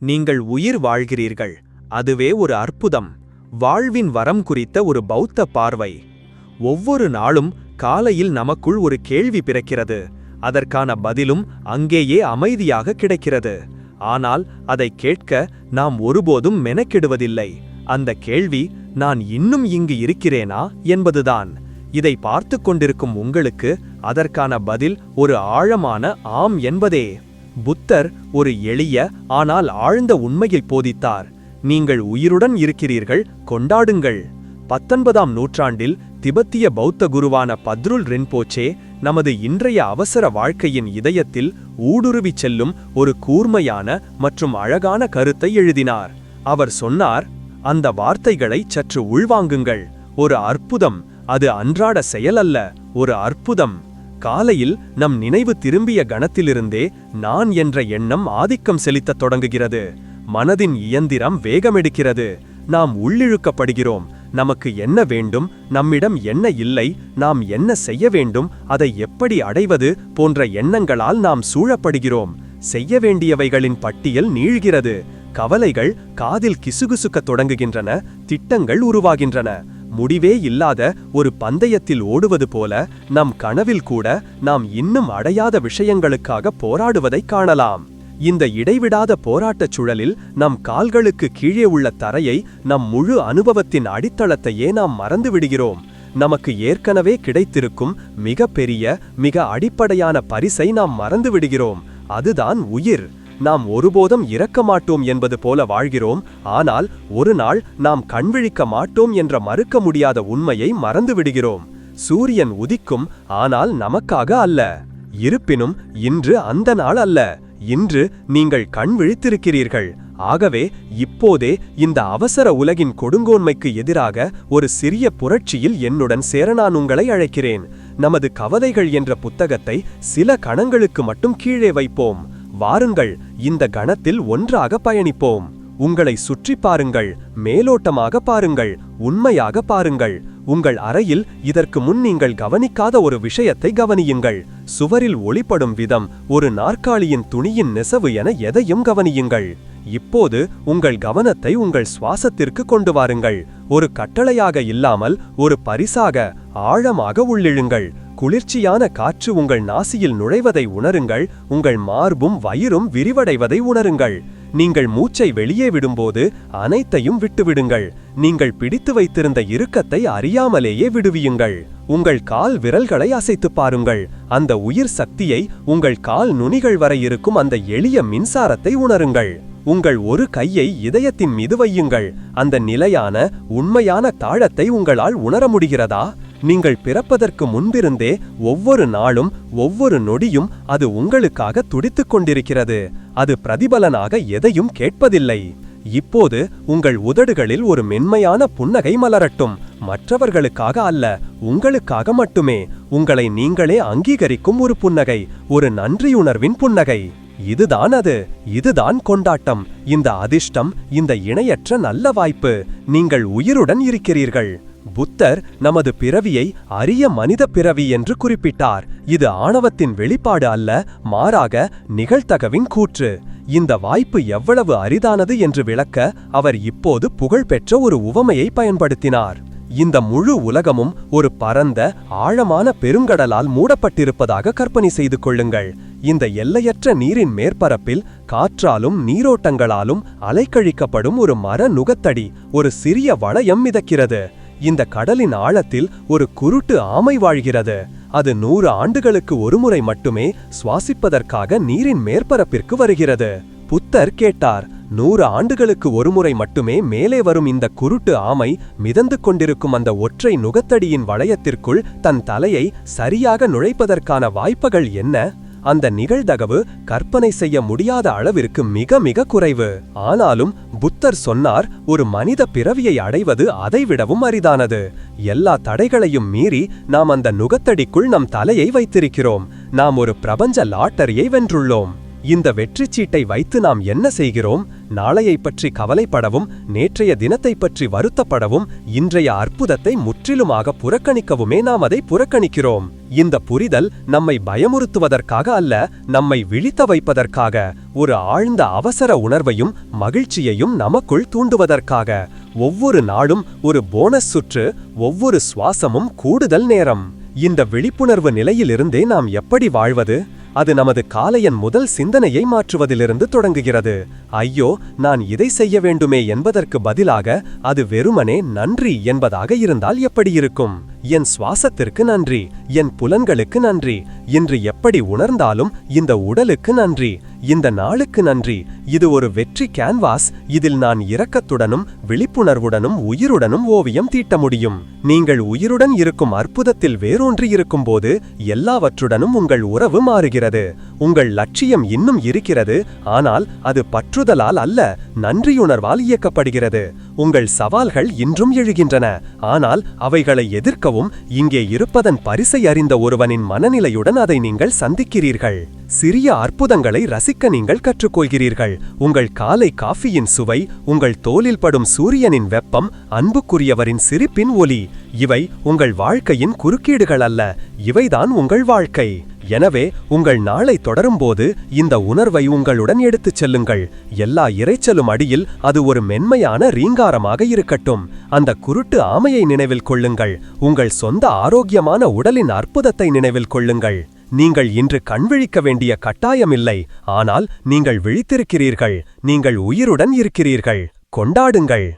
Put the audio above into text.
நீங்கள் உயிர் வாழ்கிறீர்கள். அதுவே ஒரு அற்புதம். வாழ்வின் வரம் குறித்த ஒரு பௌத்த பார்வை. ஒவ்வொரு நாளும் காலையில் நமக்குள் ஒரு கேள்வி பிறக்கிறது. அதற்கான பதிலும் அங்கேயே அமைதியாக கிடைக்கிறது. ஆனால் அதை கேட்க நாம் ஒருபோதும் மெனக்கெடுவதில்லை. அந்த கேள்வி நான் இன்னும் இங்கு இருக்கிறேனா? என்பதுதான். இதை பார்த்து கொண்டிருக்கும் உங்களுக்கு அதற்கான பதில் ஒரு ஆழமான ஆம் என்பதே. புத்தர் ஒரு எளிய ஆனால் ஆழ்ந்த உண்மையை போதித்தார். நீங்கள் உயிருடன் இருக்கிறீர்கள் கொண்டாடுங்கள். பத்தொன்பதாம் நூற்றாண்டில் திபெத்திய பௌத்த குருவான பத்ருல் ரின்போச்சே நமது இன்றைய அவசர வாழ்க்கையின் இதயத்தில் ஊடுருவிச் செல்லும் ஒரு கூர்மையான மற்றும் அழகான கருத்தை எழுதினார். அவர் சொன்னார் அந்த வார்த்தைகளை சற்று உள்வாங்குங்கள். ஒரு அற்புதம் அது அன்றாட செயலல்ல ஒரு அற்புதம். காலையில் நம் நினைவு திரும்பிய கணத்திலிருந்தே நான் என்ற எண்ணம் ஆதிக்கம் செலுத்தத் தொடங்குகிறது. மனதின் இயந்திரம் வேகமெடுக்கிறது. நாம் உள்ளிழுக்கப்படுகிறோம். நமக்கு என்ன வேண்டும்? நம்மிடம் என்ன இல்லை? நாம் என்ன செய்ய வேண்டும்? அதை எப்படி அடைவது? போன்ற எண்ணங்களால் நாம் சூழப்படுகிறோம். செய்ய வேண்டியவைகளின் பட்டியல் நீழ்கிறது கவலைகள் காதில் கிசுகுசுக்கத் தொடங்குகின்றன. திட்டங்கள் உருவாகின்றன. முடிவே இல்லாத ஒரு பந்தயத்தில் ஓடுவது போல நம் கனவில் கூட நாம் இன்னும் அடையாத விஷயங்களுக்காக போராடுவதைக் காணலாம். இந்த இடைவிடாத போராட்டச் சுழலில் நம் கால்களுக்கு கீழே உள்ள தரையை நம் முழு அனுபவத்தின் அடித்தளத்தையே நாம் மறந்து விடுகிறோம். நமக்கு ஏற்கனவே கிடைத்திருக்கும் மிக பெரிய மிக அடிப்படையான பரிசை நாம் மறந்து விடுகிறோம். அதுதான் உயிர். நாம் ஒருபோதும் இறக்க மாட்டோம் என்பது போல வாழ்கிறோம். ஆனால் ஒரு நாள் நாம் கண்விழிக்க மாட்டோம் என்ற மறுக்க முடியாத உண்மையை மறந்து விடுகிறோம். சூரியன் உதிக்கும் ஆனால் நமக்காக அல்ல. இருப்பினும் இன்று அந்த நாள் அல்ல. இன்று நீங்கள் கண் விழித்திருக்கிறீர்கள். ஆகவே இப்போதே இந்த அவசர உலகின் கொடுங்கோன்மைக்கு எதிராக ஒரு சிறிய புரட்சியில் என்னுடன் சேர நான் உங்களை அழைக்கிறேன். நமது கவலைகள் என்ற புத்தகத்தை சில கணங்களுக்கு மட்டும் கீழே வைப்போம். வாருங்கள் இந்த கணத்தில் ஒன்றாக பயணிப்போம். உங்களை சுற்றி பாருங்கள் மேலோட்டமாக பாருங்கள் உண்மையாக பாருங்கள். உங்கள் அறையில் இதற்கு முன் நீங்கள் கவனிக்காத ஒரு விஷயத்தை கவனியுங்கள். சுவரில் ஒளிப்படும் விதம் ஒரு நாற்காலியின் துணியின் நெசவு என எதையும் கவனியுங்கள். இப்போது உங்கள் கவனத்தை உங்கள் சுவாசத்திற்கு கொண்டு வாருங்கள். ஒரு கட்டளையாக இல்லாமல் ஒரு பரிசாக ஆழமாக உள்ளிழுங்கள். குளிர்ச்சியான காற்று உங்கள் நாசியில் நுழைவதை உணருங்கள். உங்கள் மார்பும் வயிறும் விரிவடைவதை உணருங்கள். நீங்கள் மூச்சை வெளியே விடும்போது அனைத்தையும் விட்டுவிடுங்கள். நீங்கள் பிடித்து வைத்திருந்த இறுக்கத்தை அறியாமலேயே விடுவியுங்கள். உங்கள் கால் விரல்களை அசைத்து பாருங்கள். அந்த உயிர் சக்தியை உங்கள் கால் நுனிகள் வரை இருக்கும் அந்த எளிய மின்சாரத்தை உணருங்கள். உங்கள் ஒரு கையை இதயத்தின் மீது வையுங்கள். அந்த நிலையான உண்மையான தாழத்தை உங்களால் உணர முடிகிறதா? நீங்கள் பிறப்பதற்கு முன்பிருந்தே ஒவ்வொரு நாளும் ஒவ்வொரு நொடியும் அது உங்களுக்காக துடித்துக் கொண்டிருக்கிறது. அது பிரதிபலனாக எதையும் கேட்பதில்லை. இப்போது உங்கள் உதடுகளில் ஒரு மென்மையான புன்னகை மலரட்டும். மற்றவர்களுக்காக அல்ல உங்களுக்காக மட்டுமே. உங்களை நீங்களே அங்கீகரிக்கும் ஒரு புன்னகை ஒரு நன்றியுணர்வின் புன்னகை. இதுதான் அது இதுதான் கொண்டாட்டம். இந்த அதிர்ஷ்டம் இந்த இணையற்ற நல்ல வாய்ப்பு. நீங்கள் உயிருடன் இருக்கிறீர்கள். புத்தர் நமது பிறவியை அரிய மனித பிறவி என்று குறிப்பிட்டார். இது ஆணவத்தின் வெளிப்பாடு அல்ல மாறாக நிகழ்த்தகவின் கூற்று. இந்த வாய்ப்பு எவ்வளவு அரிதானது என்று விளக்க அவர் இப்போது புகழ்பெற்ற ஒரு உவமையை பயன்படுத்தினார். இந்த முழு உலகமும் ஒரு பரந்த ஆழமான பெருங்கடலால் மூடப்பட்டிருப்பதாக கற்பனை செய்து கொள்ளுங்கள். இந்த எல்லையற்ற நீரின் மேற்பரப்பில் காற்றாலும் நீரோட்டங்களாலும் அலைக்கழிக்கப்படும் ஒரு மர நுகத்தடி ஒரு சிறிய வளையம் மிதக்கிறது. இந்த கடலின் ஆழத்தில் ஒரு குருட்டு ஆமை வாழ்கிறது. அது நூறு ஆண்டுகளுக்கு ஒருமுறை மட்டுமே சுவாசிப்பதற்காக நீரின் மேற்பரப்பிற்கு வருகிறது. புத்தர் கேட்டார் நூறு ஆண்டுகளுக்கு ஒருமுறை மட்டுமே மேலே வரும் இந்த குருட்டு ஆமை மிதந்து கொண்டிருக்கும் அந்த ஒற்றை நுகத்தடியின் வளையத்திற்குள் தன் தலையை சரியாக நுழைப்பதற்கான வாய்ப்புகள் என்ன? அந்த நிகழ்தகவு கற்பனை செய்ய முடியாத அளவிற்கு மிக மிக குறைவு. ஆனாலும் புத்தர் சொன்னார் ஒரு மனித பிறவியை அடைவது அதைவிடவும் அரிதானது. எல்லா தடைகளையும் மீறி நாம் அந்த நுகத்தடிக்குள் நம் தலையை வைத்திருக்கிறோம். நாம் ஒரு பிரபஞ்ச லாட்டரியை வென்றுள்ளோம். இந்த வெற்றிச் சீட்டை வைத்து நாம் என்ன செய்கிறோம்? நாளையைப் பற்றி கவலைப்படவும் நேற்றைய தினத்தைப் பற்றி வருத்தப்படவும் இன்றைய அற்புதத்தை முற்றிலுமாக புறக்கணிக்கவுமே நாம் அதை புறக்கணிக்கிறோம். இந்த புரிதல் நம்மை பயமுறுத்துவதற்காக அல்ல நம்மை விழித்த வைப்பதற்காக ஒரு ஆழ்ந்த அவசர உணர்வையும் மகிழ்ச்சியையும் நமக்குள் தூண்டுவதற்காக. ஒவ்வொரு நாளும் ஒரு போனஸ் சுற்று ஒவ்வொரு சுவாசமும் கூடுதல் நேரம். இந்த விழிப்புணர்வு நிலையிலிருந்தே நாம் எப்படி வாழ்வது? அது நமது காலையின் முதல் சிந்தனையை மாற்றுவதிலிருந்து தொடங்குகிறது. ஐயோ நான் இதை செய்ய வேண்டுமே என்பதற்கு பதிலாக அது வெறுமனே நன்றி என்பதாக இருந்தால் எப்படி இருக்கும்? என் சுவாசத்திற்கு நன்றி என் புலன்களுக்கு நன்றி இன்று எப்படி உணர்ந்தாலும் இந்த உடலுக்கு நன்றி இந்த நாளுக்கு நன்றி. இது ஒரு வெற்றி கேன்வாஸ் இதில் நான் இரக்கத்துடனும் விழிப்புணர்வுடனும் உயிருடனும் ஓவியம் தீட்ட முடியும். நீங்கள் உயிருடன் இருக்கும் அற்புதத்தில் வேரூன்றி இருக்கும்போது எல்லாவற்றுடனும் உங்கள் உறவு மாறுகிறது. உங்கள் லட்சியம் இன்னும் இருக்கிறது ஆனால் அது பற்றுதலால் அல்ல நன்றியுணர்வால் இயக்கப்படுகிறது. உங்கள் சவால்கள் இன்றும் எழுகின்றன ஆனால் அவைகளை எதிர்க்கவும் இங்கே இருப்பதன் பரிசை அறிந்த ஒருவனின் மனநிலையுடன் அதை நீங்கள் சந்திக்கிறீர்கள். சிறிய அற்புதங்களை ரசிக்க நீங்கள் கற்றுக்கொள்கிறீர்கள். உங்கள் காலை காஃபியின் சுவை உங்கள் தோலில் படும் சூரியனின் வெப்பம் அன்புக்குரியவரின் சிரிப்பின் ஒலி இவை உங்கள் வாழ்க்கையின் குறுக்கீடுகள் அல்ல. இவைதான் உங்கள் வாழ்க்கை. எனவே உங்கள் நாளை தொடரும்போது இந்த உணர்வை உங்களுடன் எடுத்துச் செல்லுங்கள். எல்லா இரைச்சலும் அடியில் அது ஒரு மென்மையான ரீங்காரமாக இருக்கட்டும். அந்த குருட்டு ஆமையை நினைவில் கொள்ளுங்கள். உங்கள் சொந்த ஆரோக்கியமான உடலின் அற்புதத்தை நினைவில் கொள்ளுங்கள். நீங்கள் இன்று கண்விழிக்க வேண்டிய கட்டாயமில்லை ஆனால் நீங்கள் விழித்திருக்கிறீர்கள். நீங்கள் உயிருடன் இருக்கிறீர்கள். கொண்டாடுங்கள்.